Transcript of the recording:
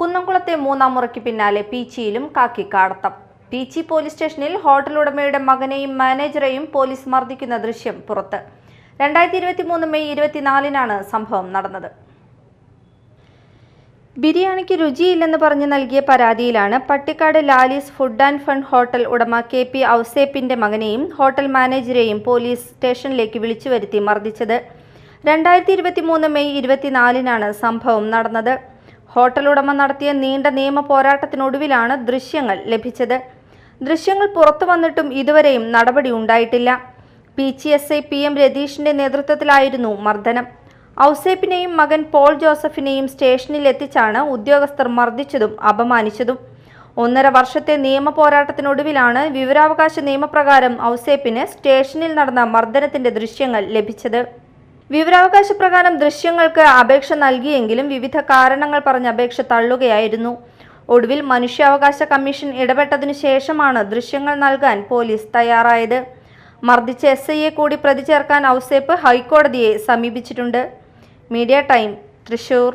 കുന്നംകുളത്തെ മൂന്നാം മുറയ്ക്ക് പിന്നാലെ പീച്ചിയിലും കാക്കിക്കാടത്തം. പീച്ചി പോലീസ് സ്റ്റേഷനിൽ ഹോട്ടൽ ഉടമയുടെ മകനെയും മാനേജറെയും പോലീസ് മർദ്ദിക്കുന്ന ദൃശ്യം പുറത്ത്. രണ്ടായിരത്തി ഇരുപത്തി മൂന്ന് മെയ് ഇരുപത്തിനാലിനാണ് സംഭവം നടന്നത്. ബിരിയാണിക്ക് രുചിയില്ലെന്ന് പറഞ്ഞ് നൽകിയ പരാതിയിലാണ് Pattikkad Lalees food and fun hotel ഉടമ കെ പി ഔസേപ്പിന്റെ മകനെയും ഹോട്ടൽ മാനേജരെയും പോലീസ് സ്റ്റേഷനിലേക്ക് വിളിച്ചു വരുത്തി മർദ്ദിച്ചത്. രണ്ടായിരത്തി ഇരുപത്തി മൂന്ന് മെയ് ഇരുപത്തിനാലിനാണ് സംഭവം നടന്നത്. ഹോട്ടൽ ഉടമ നടത്തിയ നീണ്ട നിയമ പോരാട്ടത്തിനൊടുവിലാണ് ദൃശ്യങ്ങൾ ലഭിച്ചത്. ദൃശ്യങ്ങൾ പുറത്തു വന്നിട്ടും ഇതുവരെയും നടപടി ഉണ്ടായിട്ടില്ല. P G S I P M രതീഷിന്റെ നേതൃത്വത്തിലായിരുന്നു മർദ്ദനം. ഔസേപ്പിനെയും മകൻ പോൾ ജോസഫിനെയും സ്റ്റേഷനിൽ എത്തിച്ചാണ് ഉദ്യോഗസ്ഥർ മർദ്ദിച്ചതും അപമാനിച്ചതും. ഒന്നര വർഷത്തെ നിയമ പോരാട്ടത്തിനൊടുവിലാണ് വിവരാവകാശ നിയമപ്രകാരം ഔസേപ്പിന് സ്റ്റേഷനിൽ നടന്ന മർദ്ദനത്തിന്റെ ദൃശ്യങ്ങൾ ലഭിച്ചത്. വിവരാവകാശ പ്രകാരം ദൃശ്യങ്ങൾക്ക് അപേക്ഷ നൽകിയെങ്കിലും വിവിധ കാരണങ്ങൾ പറഞ്ഞ് അപേക്ഷ തള്ളുകയായിരുന്നു. ഒടുവിൽ മനുഷ്യാവകാശ കമ്മീഷൻ ഇടപെട്ടതിനു ശേഷമാണ് ദൃശ്യങ്ങൾ നൽകാൻ പോലീസ് തയ്യാറായത്. മർദ്ദിച്ച എസ് ഐയെ കൂടി പ്രതി ചേർക്കാൻ ഔസേപ്പ് ഹൈക്കോടതിയെ സമീപിച്ചിട്ടുണ്ട്. Media time Thrissur.